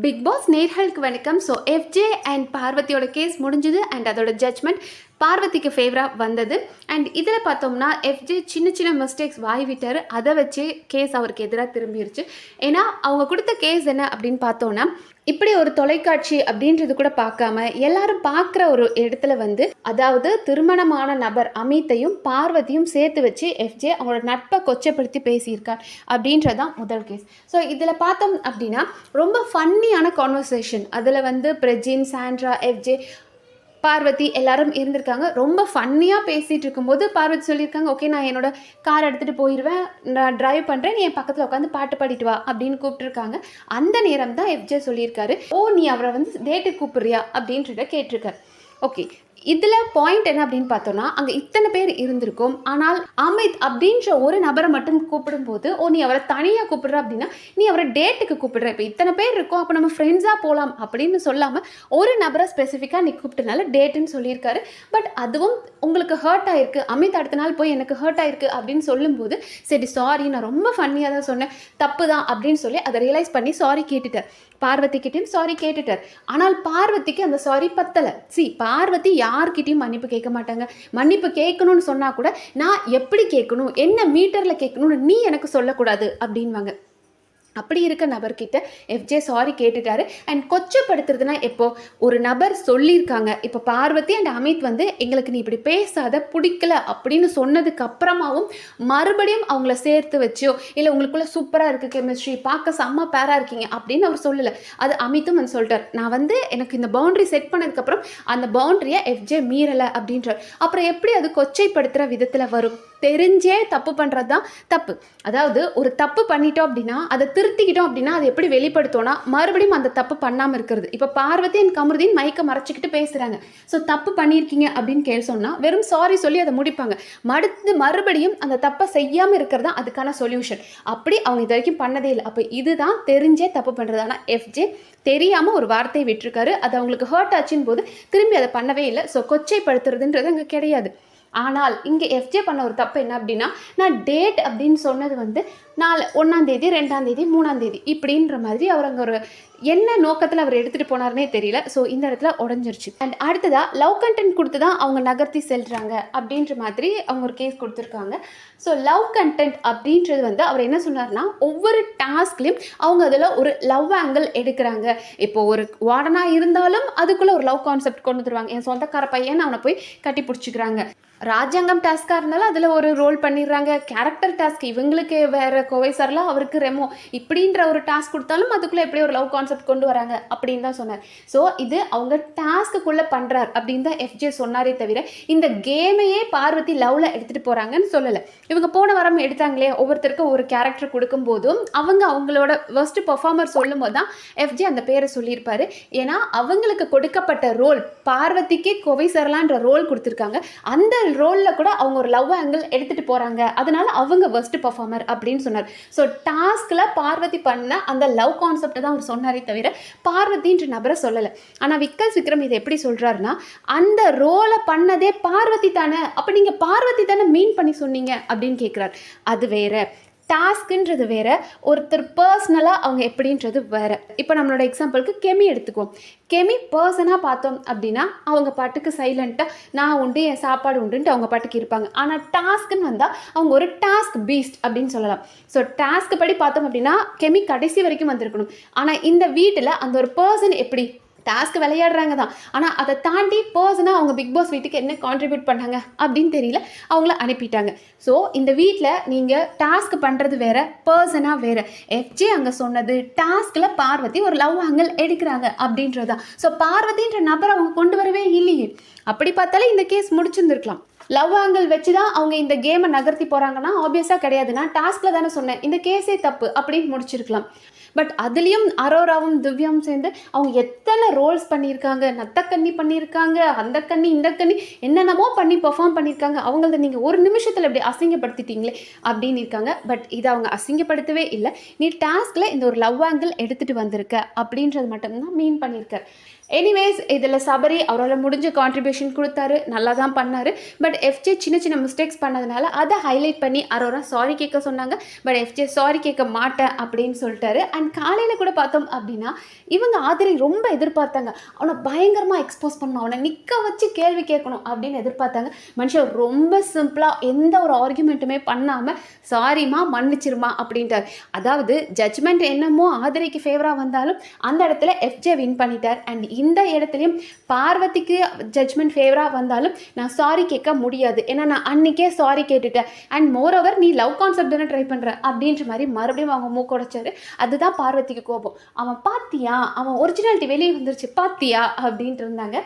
Big pass நேர்களுக்கு வணக்கம். So FJ and பார்வதியோட கேஸ் முடிஞ்சுது அண்ட் அதோட ஜட்ஜ்மெண்ட் பார்வதிக்கு ஃபேவராக வந்தது. அண்ட் இதில் பார்த்தோம்னா எஃப்ஜே சின்ன சின்ன மிஸ்டேக்ஸ் வாய் விட்டார். அதை வச்சு கேஸ் அவருக்கு எதிராக திரும்பிடுச்சு ஏன்னா அவங்க கொடுத்த கேஸ் என்ன அப்படின்னு பார்த்தோன்னா இப்படி ஒரு தொலைக்காட்சி அப்படின்றது கூட பார்க்காம எல்லாரும் பார்க்குற ஒரு இடத்துல வந்து அதாவது திருமணமான நபர் அமித்தையும் பார்வதியும் சேர்த்து வச்சு எஃப்ஜே அவங்களோட நட்பை கொச்சப்படுத்தி பேசியிருக்கார் அப்படின்றதான் முதல் கேஸ் ஸோ இதில் பார்த்தோம் அப்படின்னா ரொம்ப ஃபன்னியான கான்வர்சேஷன் அதில் வந்து பிரஜின் சாண்ட்ரா எஃப்ஜே பார்வதி எல்லாரும் இருந்திருக்காங்க. ரொம்ப ஃபன்னியாக பேசிகிட்டு இருக்கும்போது பார்வதி சொல்லியிருக்காங்க ஓகே நான் என்னோட கார் எடுத்துகிட்டு போயிடுவேன் நான் டிரைவ் பண்ணுறேன் நீ என் பக்கத்தில் உட்காந்து பாட்டு பாடிட்டு வா. அப்படின்னு கூப்பிட்டுருக்காங்க. அந்த நேரம் தான் எஃப்ஜே சொல்லியிருக்காரு. ஓ நீ அவரை வந்து டேட்டுக்கு கூப்பிட்றியா? அப்படின்றத கேட்டிருக்காரு. ஓகே இதில் பாயிண்ட் என்ன அப்படின்னு பார்த்தோன்னா அங்கே இத்தனை பேர் இருந்திருக்கும். ஆனால் அமித் அப்படின்ற ஒரு நபரை மட்டும் கூப்பிடும்போது ஓ நீ அவரை தனியாக கூப்பிடுற? அப்படின்னா நீ அவரை டேட்டுக்கு கூப்பிடுற. இப்போ இத்தனை பேர் இருக்கும். அப்போ நம்ம ஃப்ரெண்ட்ஸாக போகலாம் அப்படின்னு சொல்லாமல் ஒரு நபரை ஸ்பெசிஃபிக்காக நீ கூப்பிட்டனால டேட்டுன்னு சொல்லியிருக்காரு. பட் அதுவும் உங்களுக்கு ஹர்ட் ஆயிருக்கு. அமித் அடுத்த நாள் போய் எனக்கு ஹர்ட் ஆயிருக்கு அப்படின்னு சொல்லும்போது சரி சாரி நான் ரொம்ப ஃபன்னியாக தான் சொன்னேன். தப்பு தான். அப்படின்னு சொல்லி அதை ரியலைஸ் பண்ணி சாரி கேட்டுட்டார். பார்வதி கிட்டேயும் சாரி கேட்டுட்டார். ஆனால் பார்வதிக்கு அந்த சாரி பத்தலை. சி பார்வதி யார்கிட்டையும் மன்னிப்பு கேட்க மாட்டாங்க. மன்னிப்பு கேட்கணும்னு சொன்னால் கூட நான் எப்படி கேட்கணும்? என்ன மீட்டரில் கேட்கணும்னு நீ எனக்கு சொல்லக்கூடாது அப்படின்வாங்க அப்படி இருக்க நபர்கிட்ட எஃப்ஜே சாரி கேட்டுட்டாரு. அண்ட் கொச்சப்படுத்துறதுனா எப்போ? ஒரு நபர் சொல்லியிருக்காங்க. இப்போ பார்வதி அண்ட் அமித் வந்து எங்களுக்கு நீ இப்படி பேசாத பிடிக்கல அப்படின்னு சொன்னதுக்கு அப்புறமாவும் மறுபடியும் அவங்கள சேர்த்து வச்சோ இல்லை உங்களுக்குள்ள சூப்பராக இருக்குது கெமிஸ்ட்ரி பார்க்க செம்ம பேராக இருக்கீங்க. அப்படின்னு அவர் சொல்லலை. அது அமித்தும் வந்து சொல்லிட்டார். நான் வந்து எனக்கு இந்த பவுண்ட்ரி செட் பண்ணதுக்கப்புறம் அந்த பவுண்டரியை எஃப்ஜே மீறலை அப்படின்றார். அப்புறம் எப்படி அது கொச்சைப்படுத்துகிற விதத்தில் வரும்? தெரிஞ்சே தப்பு பண்ணுறது தான் தப்பு. அதாவது ஒரு தப்பு பண்ணிட்டோம் அப்படின்னா அதை திருத்திக்கிட்டோம் அப்படின்னா அதை எப்படி வெளிப்படுத்தோம்னா மறுபடியும் அந்த தப்பு பண்ணாமல் இருக்கிறது. இப்போ பார்வதி அண்ட் கமருதீன் மைக்கை மறைச்சிக்கிட்டு பேசுகிறாங்க ஸோ தப்பு பண்ணியிருக்கீங்க அப்படின்னு கேள்வி சொன்னால் வெறும் சாரி சொல்லி அதை முடிப்பாங்க. மடுத்து மறுபடியும் அந்த தப்பை செய்யாமல் இருக்கிறது தான் அதுக்கான சொல்யூஷன் அப்படி அவங்க இது வரைக்கும் பண்ணதே இல்லை. அப்போ இதுதான் தெரிஞ்சே தப்பு பண்ணுறது ஆனால் எஃப்ஜே தெரியாமல் ஒரு வார்த்தையை விட்டுருக்காரு. அது அவங்களுக்கு ஹர்ட் ஆச்சுன்னு போது திரும்பி அதை பண்ணவே இல்லை. ஸோ கொச்சைப்படுத்துறதுன்றது அங்கே கிடையாது. ஆனால் இங்கே எஃப்ஜே பண்ண ஒரு தப்பு என்ன அப்படின்னா நான் டேட் அப்படின்னு சொன்னது வந்து நாலு ஒன்றாந்தேதி ரெண்டாந்தேதி மூணாந்தேதி இப்படின்ற மாதிரி அவர் அங்கே ஒரு என்ன நோக்கத்தில் அவர் எடுத்துகிட்டு போனார்னே தெரியல. ஸோ இந்த இடத்துல உடஞ்சிருச்சு. அண்ட் அடுத்ததாக லவ் கண்டென்ட் கொடுத்து தான் அவங்க நகர்த்தி செல்கிறாங்க அப்படின்ற மாதிரி அவங்க ஒரு கேஸ் கொடுத்துருக்காங்க. ஸோ லவ் கண்டென்ட் அப்படின்றது வந்து அவர் என்ன சொன்னார்னா ஒவ்வொரு டாஸ்க்லேயும் அவங்க அதில் ஒரு லவ் ஆங்கிள் எடுக்கிறாங்க. இப்போ ஒரு வார்டனாக இருந்தாலும் அதுக்குள்ளே ஒரு லவ் கான்செப்ட் கொண்டு வந்துருவாங்க. என் சொந்தக்கார பையன் அவனை போய் கட்டி பிடிச்சிக்கிறாங்க. ராஜாங்கம் டாஸ்க்காக இருந்தாலும் அதில் ஒரு ரோல் பண்ணிடுறாங்க. கேரக்டர் டாஸ்க் இவங்களுக்கு வேறு கோவை சார்லாம் அவருக்கு ரெமோ இப்படின்ற ஒரு டாஸ்க் கொடுத்தாலும் அதுக்குள்ளே எப்படி ஒரு லவ் கான்செப்ட் கொண்டு வராங்க அப்படின்னு தான் சொன்னார் ஸோ இது அவங்க டாஸ்க்குள்ளே பண்ணுறார் அப்படின்னு தான் எஃப்ஜே சொன்னாரே தவிர இந்த கேமையே பார்வதி லவ்வில் எடுத்துகிட்டு போகிறாங்கன்னு சொல்லலை. இவங்க போன வாரம் எடுத்தாங்களே ஒவ்வொருத்தருக்கும் ஒரு கேரக்டர் கொடுக்கும்போதும் அவங்க அவங்களோட ஃபர்ஸ்ட் பர்ஃபார்மர் சொல்லும் போது தான் எஃப்ஜே அந்த பேரை சொல்லியிருப்பாரு. ஏன்னா அவங்களுக்கு கொடுக்கப்பட்ட ரோல் பார்வதிக்கே கோவை சரலான்ற ரோல் கொடுத்துருக்காங்க. அந்த ரோலில் கூட அவங்க ஒரு லவ் ஆங்கிள் எடுத்துகிட்டு போகிறாங்க அதனால அவங்க ஃபர்ஸ்ட் பர்ஃபார்மர் அப்படின்னு சொன்னார். ஸோ டாஸ்கில் பார்வதி பண்ண அந்த லவ் கான்செப்டை தான் அவர் சொன்னாரே தவிர பார்வதின்ற நபரை சொல்லலை. ஆனால் விக்கல் விக்ரம் இதை எப்படி சொல்கிறாருன்னா அந்த ரோலை பண்ணதே பார்வதி தானே. அப்போ நீங்கள் பார்வதி தானே மீன் பண்ணி சொன்னீங்க அப்படின்னு கேட்குறாரு அது வேற. டாஸ்க்குன்றது வேறு ஒருத்தர் பர்சனலாக அவங்க எப்படின்றது வேறு. இப்போ நம்மளோட எக்ஸாம்பிளுக்கு கெமி எடுத்துக்குவோம். கெமி பர்சனாக பார்த்தோம் அப்படின்னா அவங்க பாட்டுக்கு சைலண்ட்டாக நான் உண்டு என் சாப்பாடு உண்டுன்ட்டு அவங்க பாட்டுக்கு இருப்பாங்க. ஆனால் டாஸ்க்குன்னு வந்தால் அவங்க ஒரு டாஸ்க் பீஸ்ட் அப்படின்னு சொல்லலாம். ஸோ டாஸ்க் படி பார்த்தோம் அப்படின்னா கெமி கடைசி வரைக்கும் வந்திருக்கணும். ஆனால் இந்த வீட்டில் அந்த ஒரு பர்சன் எப்படி டாஸ்க் விளையாடுறாங்க தான் ஆனால் அதை தாண்டி பர்சனாக அவங்க பிக் பாஸ் வீட்டுக்கு என்ன கான்ட்ரிபியூட் பண்ணாங்க அப்படின்னு தெரியல. அவங்கள அனுப்பிட்டாங்க. ஸோ இந்த வீட்டில் நீங்கள் டாஸ்க் பண்ணுறது வேற பர்சனாக வேற. எஃப்ஜே அங்கே சொன்னது டாஸ்கில் பார்வதி ஒரு லவ் ஆங்கிள் எடுக்கிறாங்க அப்படின்றது தான் ஸோ பார்வதின்ற நபர் அவங்க கொண்டு வரவே இல்லையே. அப்படி பார்த்தாலே இந்த கேஸ் முடிச்சிருந்துருக்கலாம். லவ் ஆங்கிள் வச்சு தான் அவங்க இந்த கேமை நகர்த்தி போகிறாங்கன்னா ஆப்வியஸாக கிடையாது. நான் டாஸ்கில் தானே சொன்னேன். இந்த கேஸே தப்பு அப்படின்னு முடிச்சிருக்கலாம். பட் அதுலேயும் அரோராவும் திவ்யாவும் சேர்ந்து அவங்க எத்தனை ரோல்ஸ் பண்ணியிருக்காங்க நத்தக்கண்ணி பண்ணியிருக்காங்க அந்த கண்ணி இந்த கண்ணி என்னென்னமோ பண்ணி பெர்ஃபார்ம் பண்ணியிருக்காங்க. அவங்கள நீங்கள் ஒரு நிமிஷத்தில் இப்படி அசிங்கப்படுத்திட்டீங்களே அப்படின்னு இருக்காங்க. பட் இதை அவங்க அசிங்கப்படுத்தவே இல்லை. நீ டாஸ்கில் இந்த ஒரு லவ் ஆங்கிள் எடுத்துகிட்டு வந்திருக்க அப்படின்றது மட்டும்தான் மீன் பண்ணியிருக்க. எனிவேஸ் இதில் சபரி அவரால் முடிஞ்ச கான்ட்ரிபியூஷன் கொடுத்தாரு. நல்லா தான் பண்ணார் பட் எஃப்ஜே சின்ன சின்ன மிஸ்டேக்ஸ் பண்ணதுனால அதை ஹைலைட் பண்ணி அரோரா சாரி கேட்க சொன்னாங்க. பட் எஃப்ஜே சாரி கேட்க மாட்டேன் அப்படின்னு சொல்லிட்டாரு. அண்ட் காலையில் கூட பார்த்தோம் அப்படின்னா இவங்க ஆதிரை ரொம்ப எதிர்பார்த்தாங்க. அவனை பயங்கரமாக எக்ஸ்போஸ் பண்ணணும். அவனை நிற்க வச்சு கேள்வி கேட்கணும் அப்படின்னு எதிர்பார்த்தாங்க. மனுஷன் ரொம்ப சிம்பிளாக எந்த ஒரு ஆர்குமெண்ட்டுமே பண்ணாமல் சாரிம்மா மன்னிச்சிருமா அப்படின்ட்டார். அதாவது ஜட்ஜ்மெண்ட் என்னமோ ஆதிரைக்கு ஃபேவராக வந்தாலும் அந்த இடத்துல எஃப்ஜே வின் பண்ணிட்டார். அண்ட் இந்த இடத்துலையும் பார்வதிக்கு ஜட்ஜ்மெண்ட் ஃபேவராக வந்தாலும் நான் சாரி கேட்க முடியாது. ஏன்னா நான் அன்னைக்கே சாரி கேட்டுட்டேன். அண்ட் மோரோவர் நீ லவ் கான்செப்ட் தானே ட்ரை பண்ணுற அப்படின்ற மாதிரி மறுபடியும் அவங்க மூக்கொடைச்சாரு அதுதான் பார்வதிக்கு கோபம். அவன் பாத்தியா? அவன் ஒரிஜினாலிட்டி வெளியே வந்துருச்சு. பாத்தியா? அப்படின்ட்டு இருந்தாங்க.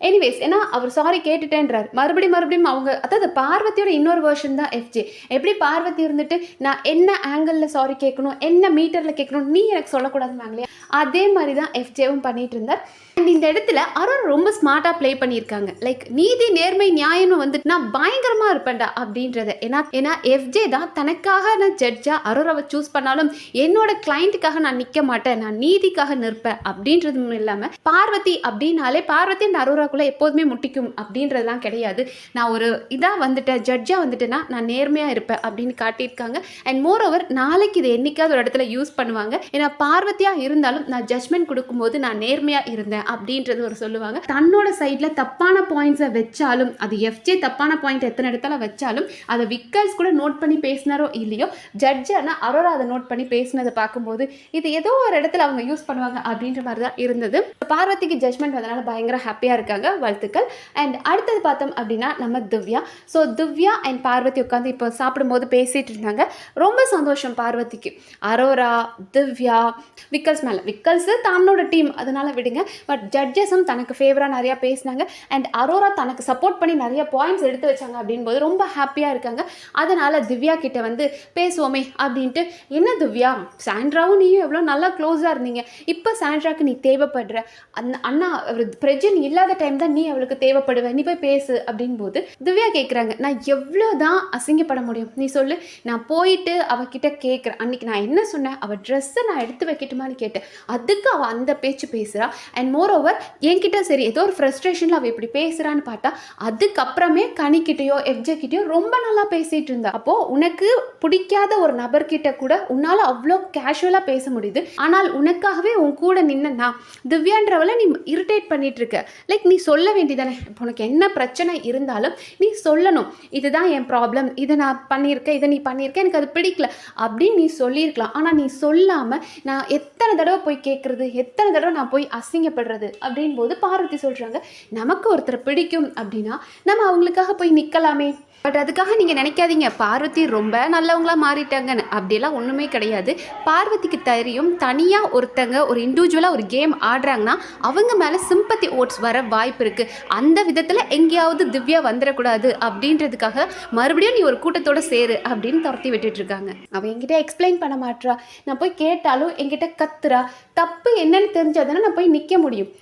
எனிவேஸ் ஏன்னா அவர் சாரி கேட்டுட்டேன்றார். மறுபடியும் மறுபடியும் அவங்க அதாவது பார்வதியோட இன்னொரு வேர்ஷன் தான் எஃப்ஜே எப்படி பார்வதி இருந்துட்டு நான் என்ன ஆங்கிளில் சாரி கேட்கணும் என்ன மீட்டரில் கேட்கணும் நீ எனக்கு சொல்லக்கூடாதுன்னாங்களே அதே மாதிரி தான் எஃப்ஜேவும் பண்ணிட்டு இருந்தார். அண்ட் இந்த இடத்துல அருண் ரொம்ப ஸ்மார்ட்டாக ப்ளே பண்ணியிருக்காங்க. லைக் நீதி நேர்மை நியாயம்னு வந்துட்டு நான் பயங்கரமாக இருப்பேன்டா அப்படின்றத. ஏன்னா ஏன்னா எஃப்ஜே தான் தனக்காக நான் ஜட்ஜாக அரோராவை சூஸ் பண்ணாலும் என்னோட கிளைண்ட்டுக்காக நான் நிற்க மாட்டேன் நான் நீதிக்காக நிற்பேன் அப்படின்றதும் இல்லாமல் பார்வதி அப்படின்னாலே பார்வதி அண்ட் அரோராக்குள்ளே எப்போதுமே முட்டிக்கும் அப்படின்றதுலாம் கிடையாது. நான் ஒரு இதாக வந்துட்டேன் ஜட்ஜாக வந்துட்டேன்னா நான் நேர்மையாக இருப்பேன் அப்படின்னு காட்டியிருக்காங்க. அண்ட் மோர் ஓவர் நாளைக்கு இது என்றைக்காவது ஒரு இடத்துல யூஸ் பண்ணுவாங்க. ஏன்னா பார்வத்தியாக இருந்தாலும் நான் ஜட்மெண்ட் கொடுக்கும்போது நான் நேர்மையாக இருந்தேன் அப்படின்றது ஒரு சொல்லுவாங்க. தன்னோட சைடில் தப்பான பாயிண்ட்ஸை வச்சாலும் அது எஃப்ஜே தப்பான பாயிண்ட் எத்தனை இடத்துல வச்சாலும் அதை விக்கல்ஸ் கூட நோட் பண்ணி பேசினாரோ இல்லையோ ஜட்ஜானா அரோரா அதை நோட் பண்ணி பேசினதை பார்க்கும்போது இது ஏதோ ஒரு இடத்துல அவங்க யூஸ் பண்ணுவாங்க அப்படின்ற மாதிரி தான் இருந்தது. பார்வதிக்கு ஜட்மெண்ட் வந்தனால பயங்கர ஹாப்பியாக இருக்காங்க. வாழ்த்துக்கள். அண்ட் அடுத்தது பார்த்தோம் அப்படின்னா நம்ம திவ்யா. ஸோ திவ்யா அண்ட் பார்வதி உட்காந்து இப்போ சாப்பிடும்போது பேசிகிட்டு இருந்தாங்க. ரொம்ப சந்தோஷம் பார்வதிக்கு. அரோரா திவ்யா விக்கல்ஸ் மேலே. விக்கல்ஸு தன்னோட டீம். அதனால விடுங்க. பட் ஜட்ஜஸும் தனக்கு ஃபேவராக நிறையா பேசினாங்க. அண்ட் அரோரா தனக்கு சப்போர்ட் பண்ணி நிறைய பாயிண்ட்ஸ் எடுத்து வச்சாங்க அப்படின்போது ரொம்ப ஹாப்பியாக இருக்காங்க. அதனால் திவ்யா கிட்ட வந்து பேசுவோமே அப்படின்ட்டு என்ன திவ்யா? சாண்ட்ராவும் நீயும் எவ்வளோ நல்லா க்ளோஸாக இருந்தீங்க. இப்போ சாண்ட்ராக்கு நீ தேவைப்படுற. அந்த அண்ணா அவர் பிரஜன் இல்லாத டைம் தான் நீ அவளுக்கு தேவைப்படுவ. நீ போய் பேசு அப்படின் போது திவ்யா கேட்குறாங்க நான் எவ்வளோ தான் அசிங்கப்பட முடியும்? நீ சொல்லு. நான் போயிட்டு அவகிட்ட கேட்குறேன் அன்னைக்கு நான் என்ன சொன்னேன்? அவள் ட்ரெஸ்ஸை நான் எடுத்து வைக்கட்டுமான்னு கேட்டேன். அதுக்கு அவள் அந்த பேச்சு பேசுகிறா அண்ட் மோர் ஓவர் என்கிட்ட சரி ஏதோ ஒரு ஃப்ரஸ்ட்ரேஷனில் அவள் இப்படி பேசுகிறான்னு பார்த்தா அதுக்கப்புறமே கனிக்கிட்டேயோ எஃப்ஜேக்கிட்டேயோ ரொம்ப நல்லா பேசிகிட்டு இருந்தா. அப்போது உனக்கு பிடிக்காத ஒரு நபர்கிட்ட கூட உன்னால் அவ்வளோ கேஷுவலாக பேச முடியுது. ஆனால் உனக்காகவே உன் கூட நின்னா திவ்யான்றவளை நீ இரிட்டேட் பண்ணிட்டு இருக்க. லைக் நீ நீ சொல்ல வேண்டியதானே? இப்போ உனக்கு என்ன பிரச்சனை இருந்தாலும் நீ சொல்லணும். இதுதான் என் ப்ராப்ளம் இதை நான் பண்ணியிருக்கேன் இதை நீ பண்ணியிருக்கேன் எனக்கு அது பிடிக்கல அப்படின்னு நீ சொல்லியிருக்கலாம். ஆனால் நீ சொல்லாமல் நான் எத்தனை தடவை போய் கேட்குறது எத்தனை தடவை நான் போய் அசிங்கப்படுறது அப்படின் போது பார்வதி சொல்கிறாங்க நமக்கு ஒருத்தரை பிடிக்கும் அப்படின்னா நம்ம அவங்களுக்காக போய் நிற்கலாமே பட் அதுக்காக நீங்கள் நினைக்காதீங்க. பார்வதி ரொம்ப நல்லவங்களாக மாறிட்டாங்கன்னு. அப்படியெல்லாம் ஒன்றுமே கிடையாது. பார்வதிக்கு தெரியும் தனியாக ஒருத்தங்க ஒரு இண்டிவிஜுவலாக ஒரு கேம் ஆடுறாங்கன்னா அவங்க மேலே சிம்பத்தி ஓட்ஸ் வர வாய்ப்பு இருக்குது அந்த விதத்தில் எங்கேயாவது திவ்யா வந்துடக்கூடாது. அப்படின்றதுக்காக மறுபடியும் நீ ஒரு கூட்டத்தோட சேரு அப்படின்னு துரத்தி விட்டுட்டு இருக்காங்க. அவன் என்கிட்ட எக்ஸ்பிளைன் பண்ண மாட்டுறா நான் போய் கேட்டாலும் என்கிட்ட கத்துறா. தப்பு என்னன்னு தெரிஞ்சாதானே நான் போய் நிற்க முடியும்.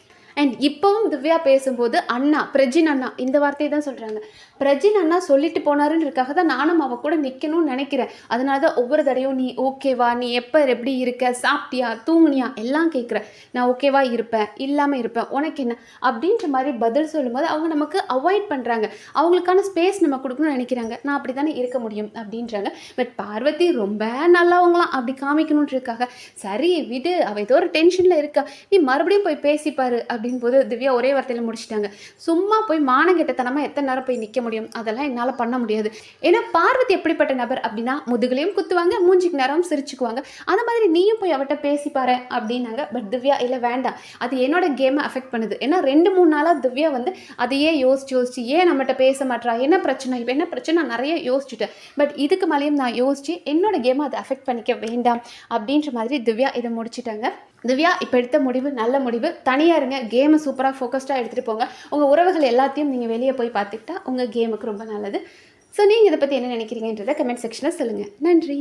அண்ட் இப்போவும் திவ்யா பேசும்போது அண்ணா பிரஜின் அண்ணா இந்த வார்த்தையை தான் சொல்கிறாங்க பிரஜின் அண்ணா சொல்லிட்டு போனாருன்றதுக்காக தான் நானும் அவ கூட நிற்கணும்னு நினைக்கிறேன். அதனால தான் ஒவ்வொரு தடையும் நீ ஓகேவா நீ எப்போ எப்படி இருக்க சாப்பிட்டியா தூங்குனியா எல்லாம் கேட்குறேன் நான் ஓகேவா இருப்பேன் இல்லாமல் இருப்பேன் உனக்கு என்ன? அப்படின்ற மாதிரி பதில் சொல்லும்போது அவங்க நமக்கு அவாய்ட் பண்ணுறாங்க அவங்களுக்கான ஸ்பேஸ் நம்ம கொடுக்கணும்னு நினைக்கிறாங்க. நான் அப்படி தானே இருக்க முடியும் அப்படின்றாங்க. பட் பார்வதி ரொம்ப நல்லவங்களாம். அப்படி காமிக்கணுன்றதுக்காக சரி விடு. அவ ஏதோ ஒரு டென்ஷனில் இருக்கா. நீ மறுபடியும் போய் பேசிப்பாரு அப்படின்னு போது திவ்யா ஒரே வார்த்தையில் முடிச்சிட்டாங்க. சும்மா போய் மானங்கெட்டத்தனமாக எத்தனை நேரம் போய் நிற்க முடியும்? அதெல்லாம் என்னால் பண்ண முடியாது. ஏன்னா பார்வதி எப்படிப்பட்ட நபர் அப்படின்னா முதுகுலையும் குத்துவாங்க மூஞ்சிக்கு நேரம் சிரிச்சுக்குவாங்க. அந்த மாதிரி நீயும் போய் அவட்ட பேசிப்பாரு அப்படின்னாங்க. பட் திவ்யா இல்லை வேண்டாம். அது என்னோட கேமை அஃபெக்ட் பண்ணுது. ஏன்னா ரெண்டு மூணு நாளாக திவ்யா வந்து அதையே யோசிச்சு யோசிச்சு ஏன் நம்மகிட்ட பேச மாட்றா? என்ன பிரச்சனை? இப்போ என்ன பிரச்சனை? நான் நிறைய யோசிச்சுட்டேன். பட் இதுக்கு மேலேயும் நான் யோசிச்சு என்னோட கேமை அதை அஃபெக்ட் பண்ணிக்க வேண்டாம் அப்படின்ற மாதிரி திவ்யா இதை முடிச்சிட்டாங்க. திவ்யா இப்போ எடுத்த முடிவு நல்ல முடிவு. தனியாக இருங்க கேமை சூப்பராக ஃபோக்கஸ்டாக எடுத்துகிட்டு போங்க. உங்கள் உறவுகள் எல்லாத்தையும் நீங்கள் வெளியே போய் பார்த்துக்கிட்டா உங்கள் கேமுக்கு ரொம்ப நல்லது. ஸோ நீங்கள் இதை பற்றி என்ன நினைக்கிறீங்கன்றதை கமெண்ட் செக்ஷனில் சொல்லுங்கள் நன்றி.